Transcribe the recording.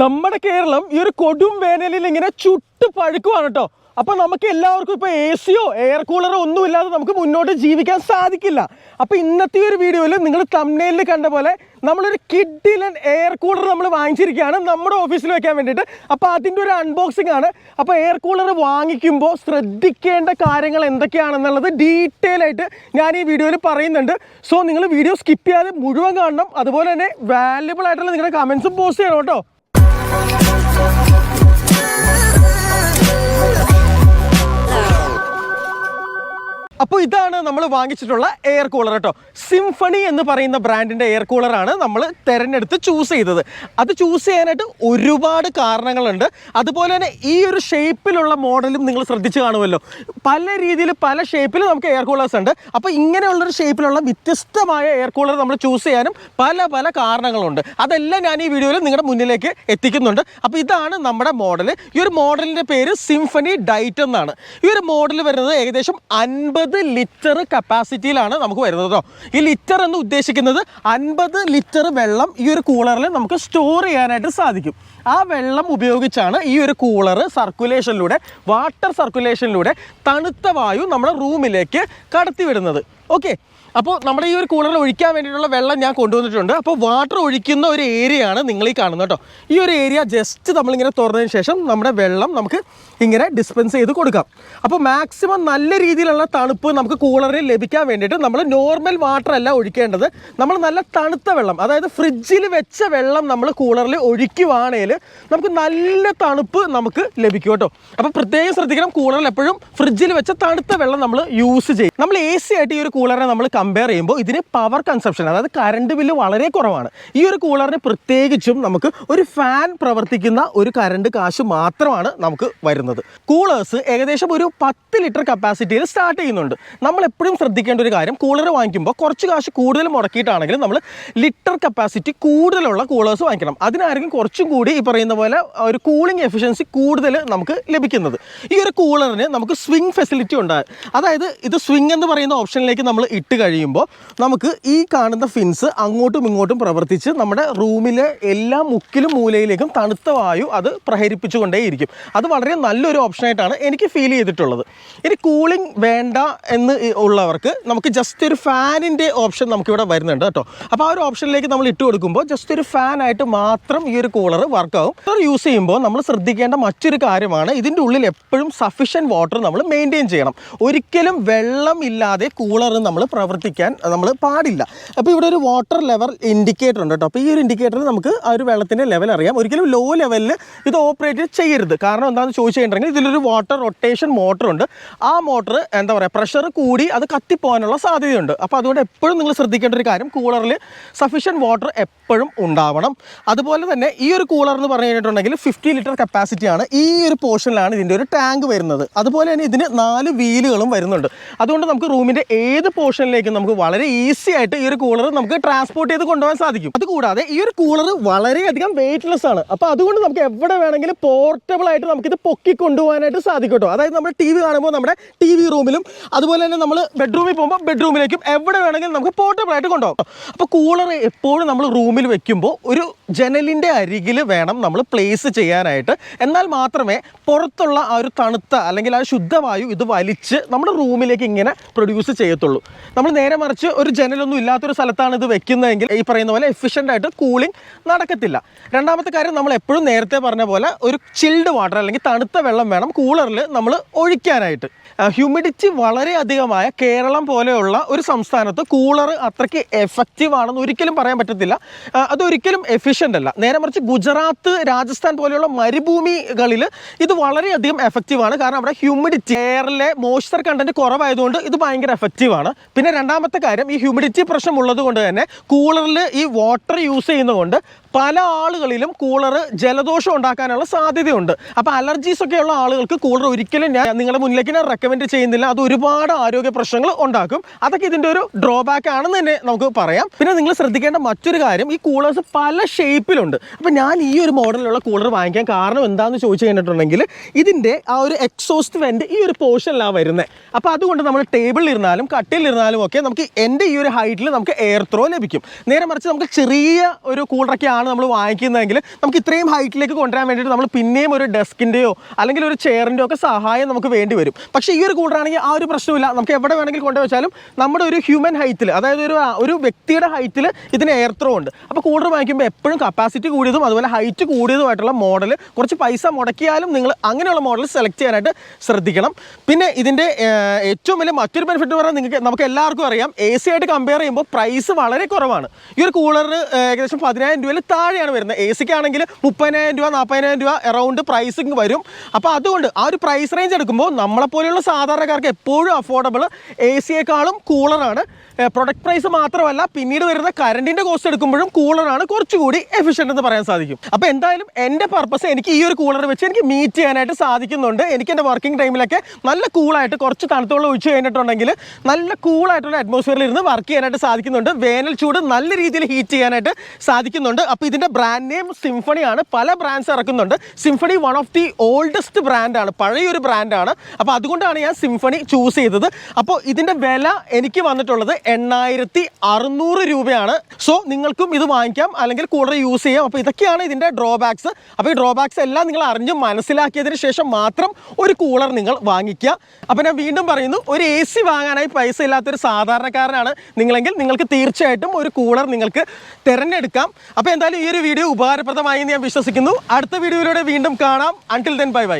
നമ്മുടെ കേരളം ഈ ഒരു കൊടും വേനലിൽ ഇങ്ങനെ ചുട്ട് പഴുക്കുവാണ് കേട്ടോ അപ്പൊ നമുക്ക് എല്ലാവർക്കും ഇപ്പൊ എ സിയോ എയർ കൂളറോ ഒന്നും ഇല്ലാതെ നമുക്ക് മുന്നോട്ട് ജീവിക്കാൻ സാധിക്കില്ല. അപ്പൊ ഇന്നത്തെ ഒരു വീഡിയോയിൽ നിങ്ങൾ തമ്മിലിൽ കണ്ട പോലെ നമ്മളൊരു കിഡിലൻ എയർ കൂളർ നമ്മൾ വാങ്ങിച്ചിരിക്കുകയാണ് നമ്മുടെ ഓഫീസിൽ വെക്കാൻ വേണ്ടിയിട്ട്. അപ്പോൾ അതിന്റെ ഒരു അൺബോക്സിംഗ് ആണ്. അപ്പോൾ എയർ കൂളർ വാങ്ങിക്കുമ്പോൾ ശ്രദ്ധിക്കേണ്ട കാര്യങ്ങൾ എന്തൊക്കെയാണെന്നുള്ളത് ഡീറ്റെയിൽ ആയിട്ട് ഞാൻ ഈ വീഡിയോയിൽ പറയുന്നുണ്ട്. സോ നിങ്ങൾ വീഡിയോ സ്കിപ്പ് ചെയ്യാതെ മുഴുവൻ കാണണം. അതുപോലെ തന്നെ വാല്യുബിൾ ആയിട്ടുള്ള നിങ്ങളുടെ കമൻസും പോസ്റ്റ് ചെയ്യണം കേട്ടോ Bye. അപ്പോൾ ഇതാണ് നമ്മൾ വാങ്ങിച്ചിട്ടുള്ള എയർ കൂളർ കേട്ടോ സിംഫണി എന്ന് പറയുന്ന ബ്രാൻഡിന്റെ എയർ കൂളറാണ് നമ്മൾ തിരഞ്ഞെടുത്ത് ചൂസ് ചെയ്തത്. അത് ചൂസ് ചെയ്യാനായിട്ട് ഒരുപാട് കാരണങ്ങളുണ്ട്. അതുപോലെ തന്നെ ഈ ഒരു ഷേപ്പിലുള്ള മോഡലും നിങ്ങൾ ശ്രദ്ധിച്ച് കാണുമല്ലോ. പല രീതിയിൽ പല ഷേപ്പിൽ നമുക്ക് എയർ കൂളേഴ്സ് ഉണ്ട്. അപ്പോൾ ഇങ്ങനെയുള്ളൊരു ഷേപ്പിലുള്ള വ്യത്യസ്തമായ എയർ കൂളർ നമ്മൾ ചൂസ് ചെയ്യാനും പല പല കാരണങ്ങളുണ്ട്. അതെല്ലാം ഞാൻ ഈ വീഡിയോയിൽ നിങ്ങളുടെ മുന്നിലേക്ക് എത്തിക്കുന്നുണ്ട്. അപ്പോൾ ഇതാണ് നമ്മുടെ മോഡൽ ഈ ഒരു മോഡലിന്റെ പേര് സിംഫണി ഡൈറ്റ് എന്നാണ്. ഈ ഒരു മോഡൽ വരുന്നത് ഏകദേശം അൻപത് ലിറ്റർ കപ്പാസിറ്റിയിലാണ് നമുക്ക് വരുന്നത് കേട്ടോ ഈ ലിറ്റർ എന്ന് ഉദ്ദേശിക്കുന്നത് അൻപത് ലിറ്റർ വെള്ളം ഈ ഒരു കൂളറിൽ നമുക്ക് സ്റ്റോർ ചെയ്യാനായിട്ട് സാധിക്കും. ആ വെള്ളം ഉപയോഗിച്ചാണ് ഈ ഒരു കൂളർ സർക്കുലേഷനിലൂടെ വാട്ടർ സർക്കുലേഷനിലൂടെ തണുത്ത വായു നമ്മുടെ റൂമിലേക്ക് കടത്തിവിടുന്നത്. ഓക്കെ അപ്പോൾ നമ്മുടെ ഈ ഒരു കൂളറിൽ ഒഴിക്കാൻ വേണ്ടിയിട്ടുള്ള വെള്ളം ഞാൻ കൊണ്ടുവന്നിട്ടുണ്ട്. അപ്പോൾ വാട്ടർ ഒഴിക്കുന്ന ഒരു ഏരിയയാണ് നിങ്ങൾ ഈ കാണുന്നത് കേട്ടോ. ഈ ഒരു ഏരിയ ജസ്റ്റ് നമ്മളിങ്ങനെ തുറന്നതിന് ശേഷം നമ്മുടെ വെള്ളം നമുക്ക് ഇങ്ങനെ ഡിസ്പെൻസ് ചെയ്ത് കൊടുക്കാം. അപ്പോൾ മാക്സിമം നല്ല രീതിയിലുള്ള തണുപ്പ് നമുക്ക് കൂളറിൽ ലഭിക്കാൻ വേണ്ടിയിട്ട് നമ്മൾ നോർമൽ വാട്ടർ അല്ല ഒഴിക്കേണ്ടത്. നമ്മൾ നല്ല തണുത്ത വെള്ളം അതായത് ഫ്രിഡ്ജിൽ വെച്ച വെള്ളം നമ്മൾ കൂളറിൽ ഒഴിക്കുവാണെങ്കിൽ നമുക്ക് നല്ല തണുപ്പ് നമുക്ക് ലഭിക്കും കേട്ടോ. അപ്പോൾ പ്രത്യേകം ശ്രദ്ധിക്കണം കൂളറിൽ എപ്പോഴും ഫ്രിഡ്ജിൽ വെച്ച തണുത്ത വെള്ളം നമ്മൾ യൂസ് ചെയ്യും. നമ്മൾ എ ആയിട്ട് ഈ ഒരു കൂളറിനെ നമ്മൾ കമ്പയർ ചെയ്യുമ്പോൾ ഇതിന് പവർ കൺസപ്ഷൻ അതായത് കറണ്ട് ബില്ല് വളരെ കുറവാണ്. ഈ ഒരു കൂളറിന് പ്രത്യേകിച്ചും നമുക്ക് ഒരു ഫാൻ പ്രവർത്തിക്കുന്ന ഒരു കറണ്ട് കാശ് മാത്രമാണ് നമുക്ക് വരുന്നത്. കൂളേഴ്സ് ഏകദേശം ഒരു പത്ത് ലിറ്റർ കപ്പാസിറ്റിയിൽ സ്റ്റാർട്ട് ചെയ്യുന്നുണ്ട്. നമ്മൾ എപ്പോഴും ശ്രദ്ധിക്കേണ്ട ഒരു കാര്യം കൂളർ വാങ്ങിക്കുമ്പോൾ കുറച്ച് കാശ് കൂടുതൽ മുടക്കിയിട്ടാണെങ്കിലും നമ്മൾ ലിറ്റർ കപ്പാസിറ്റി കൂടുതലുള്ള കൂളേഴ്സ് വാങ്ങിക്കണം. അതിനായിരിക്കും കുറച്ചും കൂടി ഈ പറയുന്ന പോലെ ഒരു കൂളിംഗ് എഫിഷ്യൻസി കൂടുതൽ നമുക്ക് ലഭിക്കുന്നത്. ഈ ഒരു കൂളറിന് നമുക്ക് സ്വിംഗ് ഫെസിലിറ്റി ഉണ്ട്. അതായത് ഇത് സ്വിംഗ് എന്ന് പറയുന്ന ഓപ്ഷനിലേക്ക് നമ്മൾ ഇട്ട് കഴിയുമ്പോൾ നമുക്ക് ഈ കാണുന്ന ഫിൻസ് അങ്ങോട്ടും ഇങ്ങോട്ടും പ്രവർത്തിച്ച് നമ്മുടെ റൂമിലെ എല്ലാ മുക്കിലും മൂലയിലേക്കും തണുത്ത വായു അത് പ്രഹരിപ്പിച്ചുകൊണ്ടേയിരിക്കും. അത് വളരെ നല്ലൊരു ഓപ്ഷനായിട്ടാണ് എനിക്ക് ഫീൽ ചെയ്തിട്ടുള്ളത്. ഇനി കൂളിംഗ് വേണ്ട എന്ന് ഉള്ളവർക്ക് നമുക്ക് ജസ്റ്റ് ഒരു ഫാനിന്റെ ഓപ്ഷൻ നമുക്കിവിടെ വരുന്നുണ്ട് കേട്ടോ. അപ്പോൾ ആ ഒരു ഓപ്ഷനിലേക്ക് നമ്മൾ ഇട്ട് കൊടുക്കുമ്പോൾ ജസ്റ്റ് ഒരു ഫാനായിട്ട് മാത്രം ഈ ഒരു കൂളർ വർക്കാവും കൂളർ യൂസ് ചെയ്യുമ്പോൾ നമ്മൾ ശ്രദ്ധിക്കേണ്ട മറ്റൊരു കാര്യമാണ് ഇതിന്റെ ഉള്ളിൽ എപ്പോഴും സഫീഷ്യന്റ് വാട്ടർ നമ്മൾ മെയിന്റെയിൻ ചെയ്യണം. ഒരിക്കലും വെള്ളം ഇല്ലാതെ കൂളർ നമ്മൾ പ്രവർത്തിക്കാൻ നമ്മൾ പാടില്ല. അപ്പോൾ ഇവിടെ ഒരു വാട്ടർ ലെവൽ ഇൻഡിക്കേറ്റർ ഉണ്ട് കേട്ടോ. അപ്പോൾ ഈ ഒരു ഇൻഡിക്കേറ്ററിൽ നമുക്ക് ആ ഒരു വെള്ളത്തിന്റെ ലെവൽ അറിയാം. ഒരിക്കലും ലോ ലെവലിൽ ഇത് ഓപ്പറേറ്റ് ചെയ്യരുത്. കാരണം എന്താണെന്ന് ചോദിച്ചു കഴിഞ്ഞിട്ടുണ്ടെങ്കിൽ ഇതിലൊരു വാട്ടർ റൊട്ടേഷൻ മോട്ടർ ഉണ്ട്. ആ മോട്ടർ എന്താ പറയുക പ്രഷർ കൂടി അത് കത്തിപ്പോകാനുള്ള സാധ്യതയുണ്ട്. അപ്പോൾ അതുകൊണ്ട് എപ്പോഴും നിങ്ങൾ ശ്രദ്ധിക്കേണ്ട ഒരു കാര്യം കൂളറിൽ സഫീഷ്യന്റ് വാട്ടർ എപ്പോഴും ഉണ്ടാവണം. അതുപോലെ തന്നെ ഈ ഒരു കൂളർ എന്ന് പറഞ്ഞു കഴിഞ്ഞിട്ടുണ്ടെങ്കിൽ ഫിഫ്റ്റി ലിറ്റർ കപ്പാസിറ്റിയാണ് ഈ ഒരു പോർഷനിലാണ് ഇതിന്റെ ഒരു ടാങ്ക് വരുന്നത്. അതുപോലെ തന്നെ ഇതിന് നാല് വീലുകളും വരുന്നുണ്ട്. അതുകൊണ്ട് നമുക്ക് റൂമിന്റെ ഏത് പോർഷനിലേക്കും നമുക്ക് വളരെ ഈസി ആയിട്ട് ഈ ഒരു കൂളർ നമുക്ക് ട്രാൻസ്പോർട്ട് ചെയ്ത് കൊണ്ടുപോകാൻ സാധിക്കും. അതുകൂടാതെ ഈ ഒരു കൂളർ വളരെയധികം വെയിറ്റ്ലെസ് ആണ്. അപ്പോൾ അതുകൊണ്ട് നമുക്ക് എവിടെ വേണമെങ്കിലും പോർട്ടബിൾ ആയിട്ട് നമുക്കിത് പൊക്കി കൊണ്ടുപോകാനായിട്ട് സാധിക്കും കേട്ടോ അതായത് നമ്മൾ ടി കാണുമ്പോൾ നമ്മുടെ ടി റൂമിലും അതുപോലെ തന്നെ നമ്മൾ ബെഡ്റൂമിൽ പോകുമ്പോൾ ബെഡ്റൂമിലേക്കും എവിടെ വേണമെങ്കിലും നമുക്ക് പോർട്ടബിൾ ആയിട്ട് കൊണ്ടുപോകാം. അപ്പോൾ കൂളർ എപ്പോഴും നമ്മൾ റൂമിൽ വെക്കുമ്പോൾ ഒരു ജനലിന്റെ അരികിൽ വേണം നമ്മൾ പ്ലേസ് ചെയ്യാനായിട്ട്. എന്നാൽ മാത്രമേ പുറത്തുള്ള ആ ഒരു തണുത്ത അല്ലെങ്കിൽ ആ ശുദ്ധവായു ഇത് വലിച്ച് നമ്മുടെ റൂമിലേക്ക് ഇങ്ങനെ പ്രൊഡ്യൂസ് ചെയ്യത്തുള്ളൂ. നമ്മൾ നേരെ മറിച്ച് ഒരു ജനലൊന്നും ഇല്ലാത്തൊരു സ്ഥലത്താണ് ഇത് വെക്കുന്നതെങ്കിൽ ഈ പറയുന്ന പോലെ എഫിഷ്യന്റ് ആയിട്ട് കൂളിംഗ് നടക്കത്തില്ല. രണ്ടാമത്തെ കാര്യം നമ്മൾ എപ്പോഴും നേരത്തെ പറഞ്ഞ പോലെ ഒരു ചിൽഡ് വാട്ടർ അല്ലെങ്കിൽ തണുത്ത വെള്ളം വേണം കൂളറിൽ നമ്മൾ ഒഴിക്കാനായിട്ട്. ഹ്യൂമിഡിറ്റി വളരെയധികമായ കേരളം പോലെയുള്ള ഒരു സംസ്ഥാനത്ത് കൂളർ അത്രയ്ക്ക് എഫക്റ്റീവ് ആണെന്ന് ഒരിക്കലും പറയാൻ പറ്റത്തില്ല. അതൊരിക്കലും എഫിഷ്യന്റ് അല്ല. നേരെ മറിച്ച് ഗുജറാത്ത് രാജസ്ഥാൻ പോലെയുള്ള മരുഭൂമികളിൽ ഇത് വളരെയധികം എഫക്റ്റീവ് ആണ്. കാരണം അവിടെ ഹ്യൂമിഡിറ്റി എയറിലെ മോയ്സ്ചർ കണ്ടന്റ് കുറവായതുകൊണ്ട് ഇത് ഭയങ്കര എഫക്റ്റീവ് ആണ്. പിന്നെ രണ്ടാമത്തെ കാര്യം ഈ ഹ്യൂമിഡിറ്റി പ്രശ്നം ഉള്ളത് കൊണ്ട് തന്നെ കൂളറിൽ ഈ വാട്ടർ യൂസ് ചെയ്യുന്നതുകൊണ്ട് പല ആളുകളിലും കൂളർ ജലദോഷം ഉണ്ടാക്കാനുള്ള സാധ്യതയുണ്ട്. അപ്പോൾ അലർജീസ് ഒക്കെ ഉള്ള ആളുകൾക്ക് കൂളർ ഒരിക്കലും ഞാൻ നിങ്ങളുടെ മുന്നിലേക്ക് ഞാൻ റെക്കമെൻഡ് ചെയ്യുന്നില്ല. അത് ഒരുപാട് ആരോഗ്യ പ്രശ്നങ്ങൾ ഉണ്ടാക്കും. അതൊക്കെ ഇതിന്റെ ഒരു ഡ്രോബാക്ക് ആണെന്ന് തന്നെ നമുക്ക് പറയാം. പിന്നെ നിങ്ങൾ ശ്രദ്ധിക്കേണ്ട മറ്റൊരു കാര്യം ഈ കൂളേഴ്സ് പല ഷേപ്പിലുണ്ട് അപ്പോൾ ഞാൻ ഈ ഒരു മോഡലിലുള്ള കൂളർ വാങ്ങിക്കാൻ കാരണം എന്താണെന്ന് ചോദിച്ചു കഴിഞ്ഞിട്ടുണ്ടെങ്കിൽ ഇതിന്റെ ആ ഒരു എക്സോസ്റ്റ് വെന്റ് ഈ ഒരു പോർഷനിലാണ് വരുന്നത് അപ്പോൾ അതുകൊണ്ട് നമ്മൾ ടേബിളിൽ ഇരുന്നാലും കട്ടിലിരുന്നാലും ഒക്കെ നമുക്ക് എന്റെ ഈ ഒരു ഹൈറ്റിൽ നമുക്ക് എയർ ത്രോ ലഭിക്കും. നേരെ മറിച്ച് നമുക്ക് ചെറിയ ഒരു കൂളറൊക്കെ കൂളറാണ് നമ്മൾ വാങ്ങിക്കുന്നതെങ്കിൽ നമുക്ക് ഇത്രയും ഹൈറ്റിലേക്ക് കൊണ്ടുവരാൻ വേണ്ടിയിട്ട് നമ്മൾ പിന്നെയും ഒരു ഡെസ്കിന്റെയോ അല്ലെങ്കിൽ ഒരു ചെയറിന്റെയോ ഒക്കെ സഹായം നമുക്ക് വേണ്ടി വരും. പക്ഷേ ഈ ഒരു കൂളറാണെങ്കിൽ ആ ഒരു പ്രശ്നമില്ല നമുക്ക് എവിടെ വേണമെങ്കിൽ കൊണ്ടുവച്ചാലും നമ്മുടെ ഒരു ഹ്യൂമൻ ഹൈറ്റിൽ അതായത് ഒരു ഒരു വ്യക്തിയുടെ ഹൈറ്റിൽ ഇതിന് എയർ ത്രോ ഉണ്ട്. അപ്പോൾ കൂളർ വാങ്ങിക്കുമ്പോൾ എപ്പോഴും കപ്പാസിറ്റി കൂടിയതും അതുപോലെ ഹൈറ്റ് കൂടിയതുമായിട്ടുള്ള മോഡൽ കുറച്ച് പൈസ മുടക്കിയാലും നിങ്ങൾ അങ്ങനെയുള്ള മോഡൽ സെലക്ട് ചെയ്യാനായിട്ട് ശ്രദ്ധിക്കണം. പിന്നെ ഇതിന്റെ ഏറ്റവും വലിയ മറ്റൊരു ബെനിഫിറ്റ് പറഞ്ഞാൽ നിങ്ങൾക്ക് നമുക്ക് എല്ലാവർക്കും അറിയാം. എ സി ആയിട്ട് കമ്പയർ ചെയ്യുമ്പോൾ പ്രൈസ് വളരെ കുറവാണ്. ഈ ഒരു കൂളറിന് ഏകദേശം പതിനായിരം രൂപയിൽ താഴെയാണ് വരുന്നത്. എ സിക്ക് ആണെങ്കിൽ മുപ്പതിനായിരം രൂപ നാൽപ്പതിനായിരം രൂപ അറൗണ്ട് പ്രൈസിങ് വരും. അപ്പോൾ അതുകൊണ്ട് ആ ഒരു പ്രൈസ് റേഞ്ച് എടുക്കുമ്പോൾ നമ്മളെപ്പോലെയുള്ള സാധാരണക്കാർക്ക് എപ്പോഴും അഫോർഡബിൾ എ സിയേക്കാളും കൂളറാണ് പ്രൊഡക്റ്റ് പ്രൈസ് മാത്രമല്ല പിന്നീട് വരുന്ന കറണ്ടിന്റെ കോസ്റ്റ് എടുക്കുമ്പോഴും കൂളറാണ് കുറച്ചുകൂടി എഫിഷ്യന്റ് എന്ന് പറയാൻ സാധിക്കും. അപ്പോൾ എന്തായാലും എന്റെ പർപ്പസ് എനിക്ക് ഈ ഒരു കൂളർ വെച്ച് എനിക്ക് മീറ്റ് ചെയ്യാനായിട്ട് സാധിക്കുന്നുണ്ട്. എനിക്ക് എന്റെ വർക്കിംഗ് ടൈമിലൊക്കെ നല്ല കൂളായിട്ട് കുറച്ച് തണുത്തുള്ള ഒഴിച്ച് കഴിഞ്ഞിട്ടുണ്ടെങ്കിൽ നല്ല കൂളായിട്ടുള്ള അറ്റ്മോസ്ഫിയറിൽ ഇരുന്ന് വർക്ക് ചെയ്യാനായിട്ട് സാധിക്കുന്നുണ്ട്. വേനൽ ചൂട് നല്ല രീതിയിൽ ഹീറ്റ് ചെയ്യാനായിട്ട് സാധിക്കുന്നുണ്ട്. അപ്പോൾ ഇതിന്റെ ബ്രാൻഡ് നെയിം സിംഫണിയാണ് പല brands ഇറക്കുന്നുണ്ട്. Symphony one of the oldest ബ്രാൻഡാണ് പഴയൊരു ബ്രാൻഡാണ് അപ്പോൾ അതുകൊണ്ടാണ് ഞാൻ സിംഫണി ചൂസ് ചെയ്തത്. അപ്പോൾ ഇതിന്റെ വില എനിക്ക് വന്നിട്ടുള്ളത് എണ്ണായിരത്തി അറുന്നൂറ് രൂപയാണ്. സോ നിങ്ങൾക്കും ഇത് വാങ്ങിക്കാം. അല്ലെങ്കിൽ കൂടുതൽ യൂസ് ചെയ്യാം. അപ്പോൾ ഇതൊക്കെയാണ് ഇതിന്റെ ഡ്രോബാക്സ് അപ്പോൾ ഈ ഡ്രോബാക്സ് എല്ലാം നിങ്ങൾ അറിഞ്ഞ് മനസ്സിലാക്കിയതിന് ശേഷം മാത്രം ഒരു കൂളർ നിങ്ങൾ വാങ്ങിക്കുക. അപ്പോൾ ഞാൻ വീണ്ടും പറയുന്നു ഒരു എ സി വാങ്ങാനായി പൈസ ഇല്ലാത്തൊരു സാധാരണക്കാരനാണ് നിങ്ങളെങ്കിൽ നിങ്ങൾക്ക് തീർച്ചയായിട്ടും ഒരു കൂളർ നിങ്ങൾക്ക് തിരഞ്ഞെടുക്കാം. അപ്പോൾ എന്തായാലും ഈ ഒരു വീഡിയോ ഉപകാരപ്രദമായി എന്ന് ഞാൻ വിശ്വസിക്കുന്നു. അടുത്ത വീഡിയോയിലൂടെ വീണ്ടും കാണാം. Until then bye bye